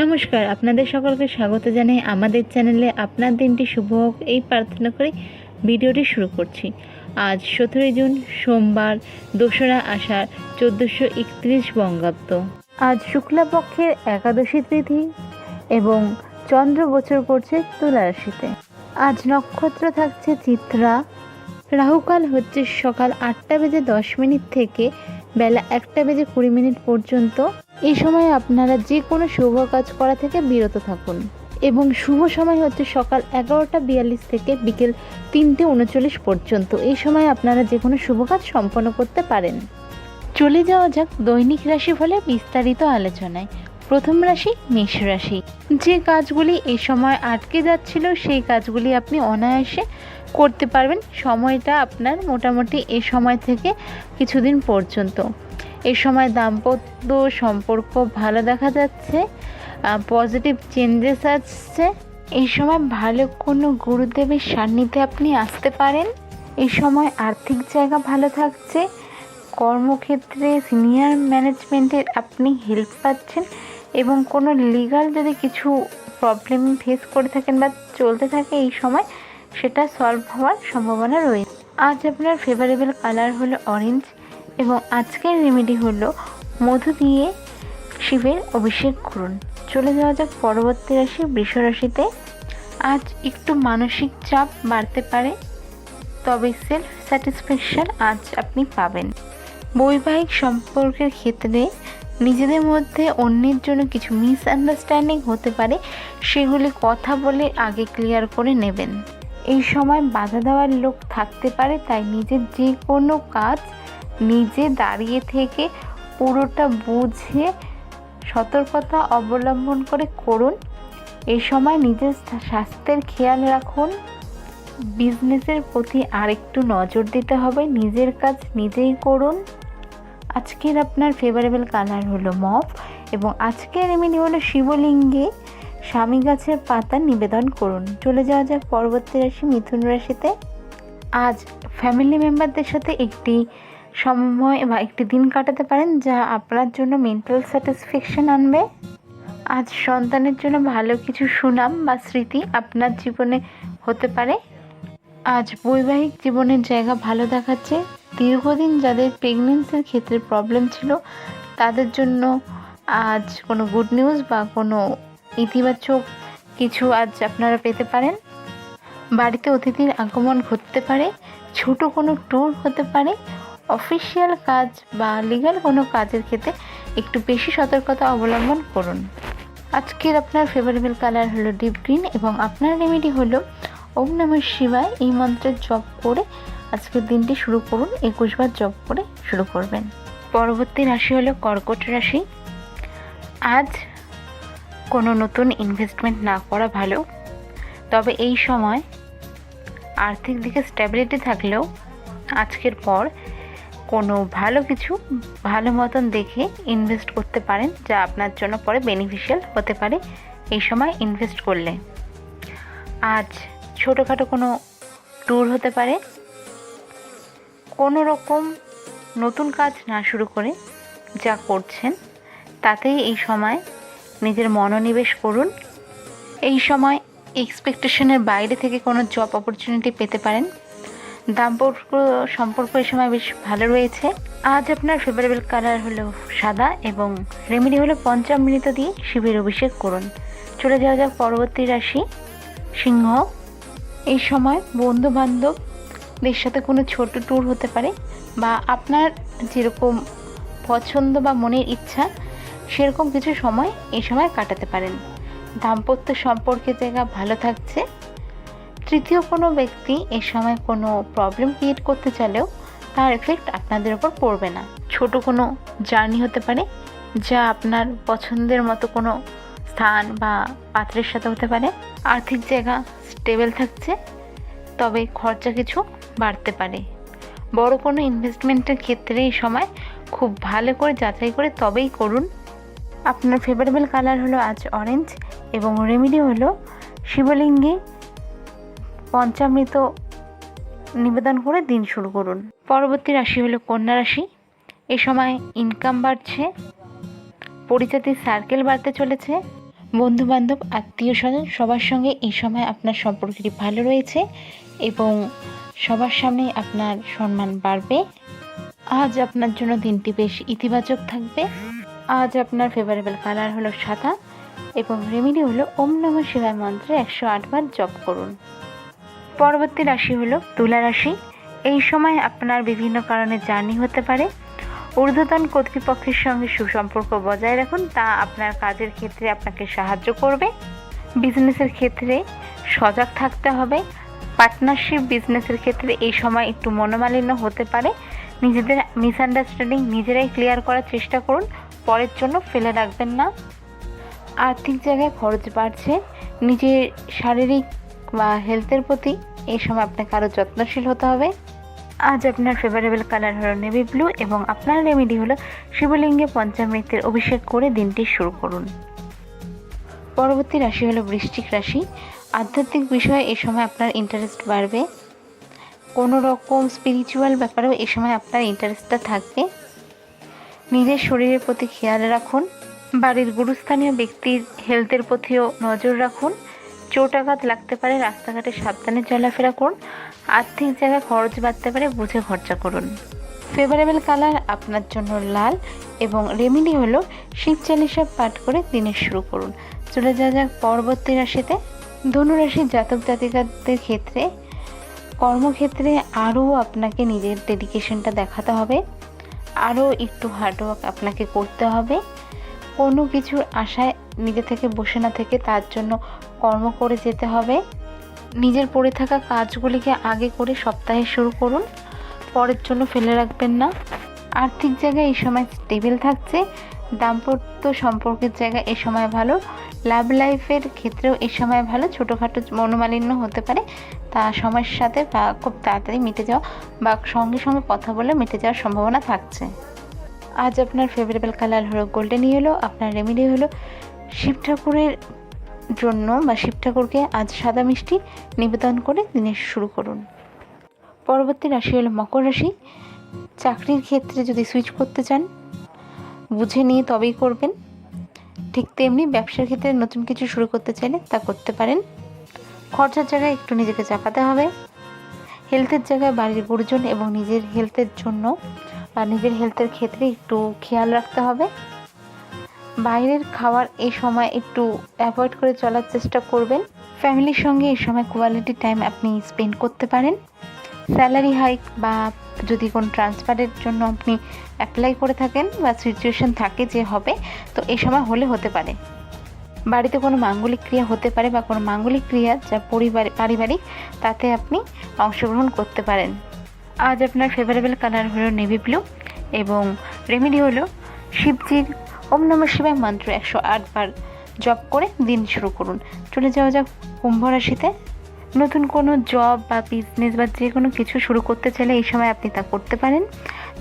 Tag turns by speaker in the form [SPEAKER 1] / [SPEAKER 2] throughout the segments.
[SPEAKER 1] নমস্কার, আপনাদের সকলকে স্বাগত জানাই আমাদের চ্যানেলে আপনার দিনটি শুভ হোক এই প্রার্থনা করে ভিডিওটি শুরু করছি। আজ সতেরোই জুন, সোমবার, দোসরা আষাঢ়, চোদ্দোশো একত্রিশ বঙ্গাব্দ। আজ শুক্লাপক্ষের একাদশী তিথি এবং চন্দ্র গোচর করছে তুলা রাশিতে আজ নক্ষত্র থাকছে চিত্রা। রাহুকাল হচ্ছে সকাল আটটা বেজে দশ মিনিট থেকে বেলা একটা বেজে কুড়ি মিনিট পর্যন্ত। এই সময় আপনারা যে কোনো শুভ কাজ করা থেকে বিরত থাকুন। এবং শুভ সময় হচ্ছে সকাল এগারোটা বিয়াল্লিশ থেকে বিকেল তিনটে উনচল্লিশ পর্যন্ত। এই সময় আপনারা যে কোনো শুভ কাজ সম্পন্ন করতে পারেন। চলে যাওয়া যাক দৈনিক রাশি ফলে বিস্তারিত আলোচনায়। প্রথম রাশি মেষ রাশি। যে কাজগুলি এই সময় আটকে যাচ্ছিল, সেই কাজগুলি আপনি অনায়াসে করতে পারবেন। সময়টা আপনার মোটামুটি এই সময় থেকে কিছুদিন পর্যন্ত। এই সময় দাম্পত্য সম্পর্ক ভালো দেখা যাচ্ছে পজিটিভ চেঞ্জেস আসছে। এই সময় ভালো কোনো গুরুদেবের সান্নিধ্যে আপনি আসতে পারেন। এই সময় আর্থিক জায়গা ভালো থাকছে। কর্মক্ষেত্রে সিনিয়র ম্যানেজমেন্টের আপনি হেল্প পাচ্ছেন এবং কোনো লিগাল যদি কিছু প্রবলেম ফেস করে থাকেন বা চলতে থাকে এই সময়, সেটা সলভ হওয়ার সম্ভাবনা রয়েছে। আজ আপনার ফেভারেবল কালার হলো অরেঞ্জ এবং আজকের রেমেডি হলো মধু দিয়ে শিবের অভিষেক করুন। চলে যাওয়া যাক পরবর্তী রাশি, বৃষ রাশিতে। আজ একটু মানসিক চাপ বাড়তে পারে, তবে সেলফ স্যাটিসফ্যাকশন আজ আপনি পাবেন। বৈবাহিক সম্পর্কের ক্ষেত্রে নিজেদের মধ্যে অন্যের জন্য কিছু মিসআন্ডারস্ট্যান্ডিং হতে পারে, সেগুলি কথা বলে আগে ক্লিয়ার করে নেবেন। এই সময় বাধা দেওয়ার লোক থাকতে পারে, তাই নিজের যে কোনো কাজ নিজে দাঁড়িয়ে থেকে পুরোটা বুঝে সতর্কতা অবলম্বন করে করুন। এই সময় নিজের স্বাস্থ্যের খেয়াল রাখুন। বিজনেসের প্রতি আরেকটু নজর দিতে হবে। নিজের কাজ নিজেই করুন। আজকের আপনার ফেভারেবল কালার হলো মফ এবং আজকের রেমেডি হলো শিবলিঙ্গে স্বামী গাছের পাতা নিবেদন করুন। চলে যাওয়া যাক পরবর্তী রাশি মিথুন রাশিতে। আজ ফ্যামিলি মেম্বারদের সাথে একটি সময় বা একটি দিন কাটাতে পারেন যা আপনার জন্য মেন্টাল স্যাটিসফ্যাকশন আনবে। আজ সন্তানের জন্য ভালো কিছু সুনাম বা স্মৃতি আপনার জীবনে হতে পারে। আজ বৈবাহিক জীবনের জায়গা ভালো দেখাচ্ছে। দীর্ঘদিন যাদের প্রেগনেন্সির ক্ষেত্রে প্রবলেম ছিল, তাদের জন্য আজ কোনো গুড নিউজ বা কোনো ইতিবাচক কিছু আজ আপনারা পেতে পারেন। বাড়িতে অতিথির আগমন ঘটতে পারে, ছোট কোনো ট্যুর হতে পারে অফিসিয়াল কাজ বা লিগাল কোনো কাজের ক্ষেত্রে একটু বেশি সতর্কতা অবলম্বন করুন। আজকের আপনার ফেভারেবল কালার হলো ডিপ গ্রিন এবং আপনার রেমেডি হলো ওম নমঃ শিবায় এই মন্ত্রের জপ করে আজকের দিনটি শুরু করুন একুশবার জপ করে শুরু করবেন। পরবর্তী রাশি হলো কর্কট রাশি। আজ কোনো নতুন ইনভেস্টমেন্ট না করা ভালো, তবে এই সময় আর্থিক দিকে স্ট্যাবিলিটি থাকলেও আজকের পর কোনো ভালো কিছু ভালো মতন দেখে ইনভেস্ট করতে পারেন, যা আপনার জন্য পরে বেনিফিশিয়াল হতে পারে এই সময় ইনভেস্ট করলে। আজ ছোটোখাটো কোনো ট্যুর হতে পারে। কোনো রকম নতুন কাজ না শুরু করে যা করছেন, তাতেই এই সময় নিজের মনোনিবেশ করুন। এই সময় এক্সপেকটেশনের বাইরে থেকে কোনো জব অপরচুনিটি পেতে পারেন। দাম্পত্য সম্পর্ক এই সময় বেশ ভালো রয়েছে। আজ আপনার ফেভারেবল কালার হলো সাদা এবং রেমেডি হলো পঞ্চামৃত দিয়ে শিবের অভিষেক করুন। চলে যাওয়া যাক পরবর্তী রাশি, সিংহ। এই সময় বন্ধু বান্ধবদের সাথে কোনো ছোট ট্যুর হতে পারে বা আপনার যেরকম পছন্দ বা মনের ইচ্ছা, সেরকম কিছু সময় এই সময় কাটাতে পারেন। দাম্পত্য সম্পর্কের জায়গা ভালো থাকছে। তৃতীয় কোনো ব্যক্তি এ সময় কোনো প্রবলেম ক্রিয়েট করতে চাইলেও তার এফেক্ট আপনাদের ওপর পড়বে না। ছোট কোনো জার্নি হতে পারে, যা আপনার পছন্দের মতো কোনো স্থান বা পাত্রের সাথে হতে পারে। আর্থিক জায়গা স্টেবল থাকছে, তবে খরচা কিছু বাড়তে পারে। বড় কোনো ইনভেস্টমেন্টের ক্ষেত্রে এই সময় খুব ভালো করে যাচাই করে তবেই করুন। আপনার ফেভারেবল কালার হলো আজ অরেঞ্জ এবং রেমিডি হলো শিবলিঙ্গে। পঞ্চামৃত নিবেদন করে দিন শুরু করুন। পরবর্তী রাশি হলো কন্যা রাশি। এ সময় ইনকাম বাড়ছে পরিচিতির সার্কেল বাড়তে চলেছে। বন্ধু বান্ধব আত্মীয় স্বজন, সবার সঙ্গে এই সময় আপনার সম্পর্কটি ভালো রয়েছে এবং সবার সামনে আপনার সম্মান বাড়বে। আজ আপনার জন্য দিনটি বেশ ইতিবাচক থাকবে। আজ আপনার ফেভারেবল কালার হলো সাদা এবং রেমেডি হলো ওম নম শিবায় মন্ত্রে একশো আটবার জপ করুন। পরবর্তী রাশি হলো তুলা রাশি। এই সময় আপনার বিভিন্ন কারণে জার্নি হতে পারে। ঊর্ধ্বতন কর্তৃপক্ষের সঙ্গে সুসম্পর্ক বজায় রাখুন, তা আপনার কাজের ক্ষেত্রে আপনাকে সাহায্য করবে। বিজনেসের ক্ষেত্রে সজাগ থাকতে হবে। পার্টনারশিপ বিজনেসের ক্ষেত্রে এই সময় একটু মনোমালিন্য হতে পারে। নিজেদের মিসআন্ডারস্ট্যান্ডিং নিজেরাই ক্লিয়ার করার চেষ্টা করুন, পরের জন্য ফেলে রাখবেন না। আর্থিক জায়গায় খরচ বাড়ছে, নিজের শারীরিক বা হেলথের প্রতি এই সময় আপনাকে আরও যত্নশীল হতে হবে। আজ আপনার ফেভারেবল কালার হলো নেভি ব্লু এবং আপনার রেমেডি হলো শিবলিঙ্গে পঞ্চামৃতের অভিষেক করে দিনটি শুরু করুন। পরবর্তী রাশি হলো বৃশ্চিক রাশি। আধ্যাত্মিক বিষয়ে এই সময় আপনার ইন্টারেস্ট বাড়বে। কোনো রকম স্পিরিচুয়াল ব্যাপারেও এ সময় আপনার ইন্টারেস্টটা থাকবে। নিজের শরীরের প্রতি খেয়াল রাখুন। বাড়ির গুরুস্থানীয় ব্যক্তির হেলথের প্রতিও নজর রাখুন। চোটাঘাত লাগতে পারে, রাস্তাঘাটে সাবধানে চলাফেরা করুন, আর্থিক জায়গায় খরচ বাড়তে পারে, বুঝে খরচা করুন। ফেভারেবল কালার আপনার জন্য লাল এবং রেমেডি হলো শিব চালিসা পাঠ করে দিনের শুরু করুন। চলে যাওয়া যাক পরবর্তী রাশিতে। ধনুরাশির জাতক জাতিকাদের ক্ষেত্রে, কর্মক্ষেত্রে আরও আপনাকে নিজের ডেডিকেশনটা দেখাতে হবে। আরও একটু হার্ডওয়ার্ক আপনাকে করতে হবে। কোনো কিছুর আশায় নিজে থেকে বসে না থেকে তার জন্য কর্ম করে যেতে হবে। নিজের পড়ে থাকা কাজগুলিকে আগে করে সপ্তাহে শুরু করুন। পরের জন্য ফেলে রাখবেন না। আর্থিক জায়গায় এই সময় স্টেবিল থাকছে। দাম্পত্য সম্পর্কের জায়গা এ সময় ভালো। লাভ লাইফের ক্ষেত্রেও এ সময় ভালো। ছোটোখাটো মনোমালিন্য হতে পারে। তা সময়ের সাথে বা খুব তাড়াতাড়ি মিটে যাওয়া বা সঙ্গে সঙ্গে কথা বলে মিটে যাওয়ার সম্ভাবনা থাকছে। আজ আপনার ফেভারেবল কালার হলো গোল্ডেন ইয়েলো আপনার রেমেডি হলো শিব ঠাকুরের জন্য বা শিব ঠাকুরকে আজ সাদা মিষ্টি নিবেদন করে দিনের শুরু করুন। পরবর্তী রাশি হলো মকর রাশি। চাকরির ক্ষেত্রে যদি সুইচ করতে চান, বুঝে নিয়ে তবেই করবেন। ঠিক তেমনি ব্যবসার ক্ষেত্রে নতুন কিছু শুরু করতে চাইলে তা করতে পারেন। খরচার জায়গায় একটু নিজেকে চাপাতে হবে। হেলথের জায়গায় বাড়ির গুরুজন এবং নিজের হেলথের জন্য বা নিজের হেলথের ক্ষেত্রে একটু খেয়াল রাখতে হবে। বাইরের খাবার এই সময় একটু অ্যাভয়েড করে চলার চেষ্টা করবেন। ফ্যামিলির সঙ্গে এই সময় কোয়ালিটি টাইম আপনি স্পেন্ড করতে পারেন। স্যালারি হাইক বা যদি কোনো ট্রান্সফারের জন্য আপনি অ্যাপ্লাই করে থাকেন বা সিচুয়েশন থাকে যে হবে, তো এই সময় হলে হতে পারে। বাড়িতে কোনো মাঙ্গলিক ক্রিয়া হতে পারে বা কোনো মাঙ্গলিক ক্রিয়া যা পরিবার, পারিবারিক, তাতে আপনি অংশগ্রহণ করতে পারেন। আজ আপনার ফেভারেবল কালার হলো নেভি ব্লু এবং রেমেডি হলো শিবজির ওম নমঃ শিবায় মন্ত্র একশো আটবার জপ করে দিন শুরু করুন। চলে যাওয়া যাক কুম্ভ রাশিতে। নতুন কোনো জব বা বিজনেস বা যে কোনো কিছু শুরু করতে চাইলে এই সময় আপনি তা করতে পারেন।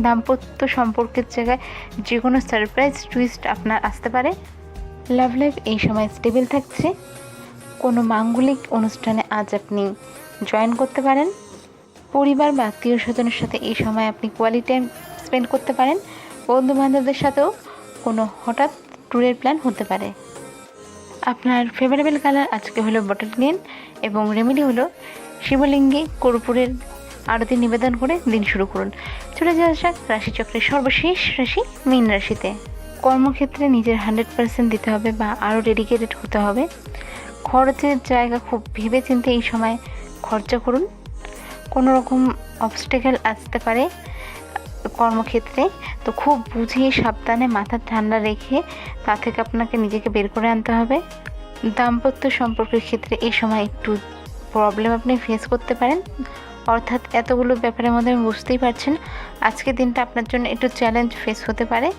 [SPEAKER 1] দাম্পত্য সম্পর্কের জায়গায় যে কোনো সারপ্রাইজ টুইস্ট আপনার আসতে পারে। লাভ লাইফ এই সময় স্টেবল থাকছে। কোনো মাঙ্গলিক অনুষ্ঠানে আজ আপনি জয়েন করতে পারেন। পরিবার বা আত্মীয় স্বজনের সাথে এই সময় আপনি কোয়ালিটি টাইম স্পেন্ড করতে পারেন। বন্ধু বান্ধবদের সাথেও কোনো হঠাৎ ট্যুরের প্ল্যান হতে পারে। আপনার ফেভারেবল কালার আজকে হলো বটল গ্রিন এবং রেমেডি হলো শিবলিঙ্গে কর্পূরের আরতি নিবেদন করে দিন শুরু করুন। চলে যাওয়া যাক রাশিচক্রের সর্বশেষ রাশি মীন রাশিতে। কর্মক্ষেত্রে নিজের হান্ড্রেড পার্সেন্ট দিতে হবে বা আরও ডেডিকেটেড হতে হবে। খরচের জায়গা খুব ভেবে চিন্তে এই সময় খরচা করুন। কোনো রকম অবস্টেকেল আসতে পারে। কর্মক্ষেত্রে, তো খুব বুঝিয়ে সাবধানে মাথা ঠান্ডা রেখে তা থেকে আপনাকে নিজেকে বের করে আনতে হবে। দাম্পত্য সম্পর্কের ক্ষেত্রে এই সময় একটু প্রবলেম আপনি ফেস করতে পারেন। অর্থাৎ এতগুলো ব্যাপারের মধ্যে বুঝতেই পারছেন আজকের দিনটা আপনার জন্য একটু চ্যালেঞ্জ ফেস হতে পারে।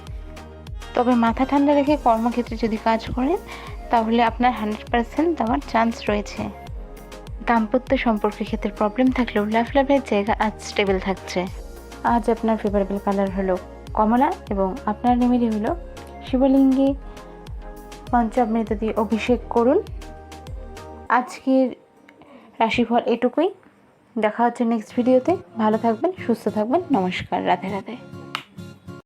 [SPEAKER 1] তবে মাথা ঠান্ডা রেখে কর্মক্ষেত্রে যদি কাজ করেন, তাহলে আপনার হান্ড্রেড পার্সেন্ট দেওয়ার চান্স রয়েছে। দাম্পত্য সম্পর্কের ক্ষেত্রে প্রবলেম থাকলেও লাভ লাভের জায়গা আজ স্টেবল থাকছে। আজ আপনার ফেভারেবল কালার হলো কমলা এবং আপনার রেমেডি হলো শিবলিঙ্গে। পঞ্চামৃত দিয়ে অভিষেক করুন। আজকের রাশিফল এটুকুই। দেখা হচ্ছে নেক্সট ভিডিওতে ভালো থাকবেন, সুস্থ থাকবেন। নমস্কার, রাধে রাধে।